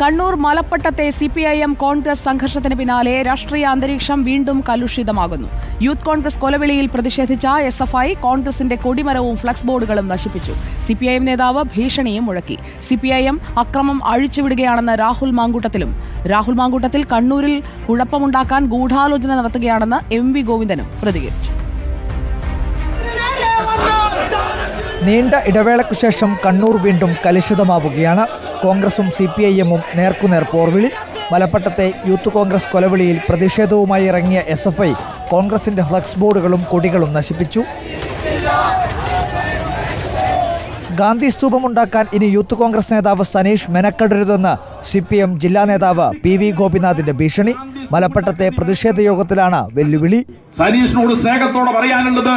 Kannur മലപ്പട്ടത്തെ C P I M Congress സംഘർഷത്തിന് പിന്നാലെ രാഷ്ട്രീയ അന്തരീക്ഷം വീണ്ടും കലുഷിതമാകുന്നു. യൂത്ത് കോൺഗ്രസ് കൊലവിളിയിൽ പ്രതിഷേധിച്ച എസ് എഫ് ഐ കോൺഗ്രസിന്റെ കൊടിമരവും ഫ്ലക്സ് ബോർഡുകളും നശിപ്പിച്ചു. സി പി ഐ എം നേതാവ് ഭീഷണിയും മുഴക്കി. സി പി ഐ എം അക്രമം അഴിച്ചുവിടുകയാണെന്ന് രാഹുൽ മാങ്കൂട്ടത്തിലും. രാഹുൽ മാങ്കൂട്ടത്തിൽ കണ്ണൂരിൽ കുഴപ്പമുണ്ടാക്കാൻ ഗൂഢാലോചന നടത്തുകയാണെന്ന് എം വി ഗോവിന്ദനും പ്രതികരിച്ചു. നീണ്ട ഇടവേളയ്ക്കു ശേഷം കണ്ണൂർ വീണ്ടും കലുഷിതമാവുകയാണ്. കോൺഗ്രസും സി പി ഐ നേർക്കുനേർ പോർവിളി മലപ്പട്ടത്തെ യൂത്ത് കോൺഗ്രസ് കൊലവിളിയിൽ പ്രതിഷേധവുമായി ഇറങ്ങിയ എസ് എഫ് ഐ കോൺഗ്രസിന്റെ ഫ്ലക്സ് ബോർഡുകളും കൊടികളും നശിപ്പിച്ചു. ഗാന്ധി സ്തൂപമുണ്ടാക്കാൻ ഇനി യൂത്ത് കോൺഗ്രസ് നേതാവ് സനീഷ് മെനക്കെടരുതെന്ന് സി പി എം ജില്ലാ നേതാവ് പി വി ഗോപിനാഥിന്റെ ഭീഷണി. മലപ്പട്ടത്തെ പ്രതിഷേധ യോഗത്തിലാണ് വെല്ലുവിളി. സനീഷിനോട് സ്നേഹത്തോടെ പറയാനുള്ളത്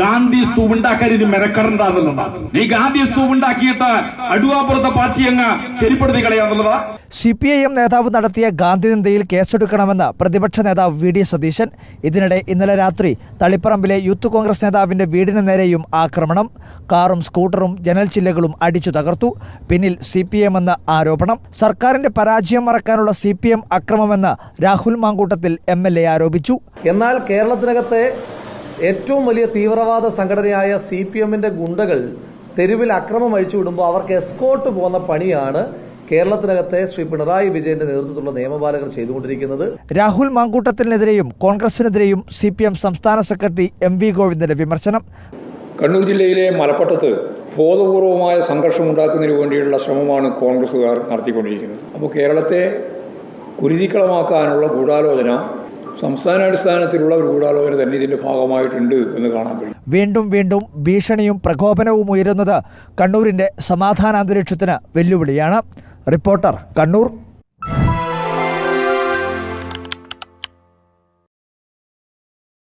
ഗാന്ധി സ്തൂപ് ഉണ്ടാക്കാൻ ഇനി മെനക്കെടണ്ടെന്നുള്ളതാണ് നീ ഗാന്ധി സ്തൂപ് ഉണ്ടാക്കിയിട്ട് അടുവാപ്പുറത്തെ പാർട്ടി അങ്ങ് ശരിപ്പെടുത്തി കളയാന്നുള്ളതാ. സി പി ഐ എം നേതാവ് നടത്തിയ ഗാന്ധിനിന്ദയിൽ കേസെടുക്കണമെന്ന് പ്രതിപക്ഷ നേതാവ് വി ഡി സതീശൻ. ഇതിനിടെ ഇന്നലെ രാത്രി തളിപ്പറമ്പിലെ യൂത്ത് കോൺഗ്രസ് നേതാവിന്റെ വീടിന് നേരെയും ആക്രമണം. കാറും സ്കൂട്ടറും ചില്ലകളും അടിച്ചു തകർത്തു. പിന്നിൽ സി പി എം എന്ന ആരോപണം. സർക്കാരിന്റെ പരാജയം മറക്കാനുള്ള C P M അക്രമമെന്ന് Rahul Mamkootathil M L A ആരോപിച്ചു. എന്നാൽ കേരളത്തിനകത്തെ ഏറ്റവും വലിയ തീവ്രവാദ സംഘടനയായ സി പി എമ്മിന്റെ ഗുണ്ടകൾ തെരുവിൽ അക്രമം അഴിച്ചു വിടുമ്പോൾ അവർക്ക് എസ്കോട്ട് പോകുന്ന പണിയാണ് കേരളത്തിനകത്തെ ശ്രീ പിണറായി വിജയന്റെ നേതൃത്വത്തിലുള്ള നിയമപാലകർ ചെയ്തുകൊണ്ടിരിക്കുന്നത്. രാഹുൽ മാങ്കൂട്ടത്തിനെതിരെയും കോൺഗ്രസിനെതിരെയും സി പി എം സംസ്ഥാന സെക്രട്ടറി എം വി ഗോവിന്ദന്റെ വിമർശനം. കണ്ണൂർ ജില്ലയിലെ മലപ്പട്ടത്ത് ബോധപൂർവമായ സംഘർഷം ഉണ്ടാക്കുന്നതിന് വേണ്ടിയുള്ള ശ്രമമാണ് കോൺഗ്രസ്സുകാർ നടത്തിക്കൊണ്ടിരിക്കുന്നത്. അപ്പോൾ കേരളത്തെ കുരുതിക്കളമാക്കാനുള്ള ഗൂഢാലോചന സംസ്ഥാനാടിസ്ഥാനത്തിലുള്ള ഒരു ഗൂഢാലോചന തന്നെ ഇതിന്റെ ഭാഗമായിട്ടുണ്ട് എന്ന് കാണാൻ കഴിയും. വീണ്ടും വീണ്ടും ഭീഷണിയും പ്രകോപനവും ഉയരുന്നത് കണ്ണൂരിന്റെ സമാധാനാന്തരീക്ഷത്തിന് വെല്ലുവിളിയാണ്. റിപ്പോർട്ടർ കണ്ണൂർ